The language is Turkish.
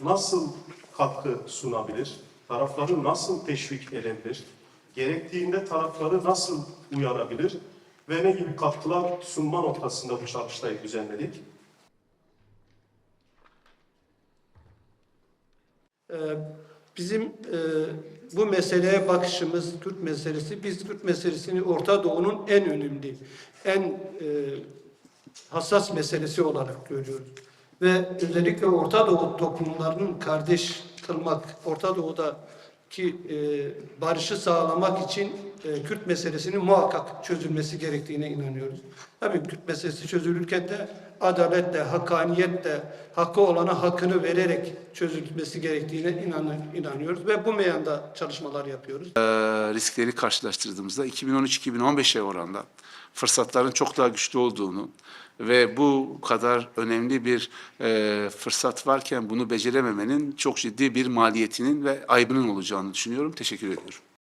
nasıl katkı sunabilir? Tarafları nasıl teşvik edebilir? Gerektiğinde tarafları nasıl uyarabilir? Ve ne gibi katkılar sunma noktasında bu çalıştayı düzenledik? Ee, Bizim e, bu meseleye bakışımız Kürt meselesi, biz Kürt meselesini Orta Doğu'nun en önemli, en e, hassas meselesi olarak görüyoruz. Ve özellikle Orta Doğu toplumlarının kardeş kılmak, Orta Doğu'daki e, barışı sağlamak için e, Kürt meselesinin muhakkak çözülmesi gerektiğine inanıyoruz. Tabii Kürt meselesi çözülürken de adaletle, hakkaniyetle, hakkı olana hakkını vererek çözülmesi gerektiğine inan- inanıyoruz ve bu meyanda çalışmalar yapıyoruz. Ee, riskleri karşılaştırdığımızda 2013-2015'e oranla fırsatların çok daha güçlü olduğunu ve bu kadar önemli bir e, fırsat varken bunu becerememenin çok ciddi bir maliyetinin ve aybının olacağını düşünüyorum. Teşekkür ediyorum.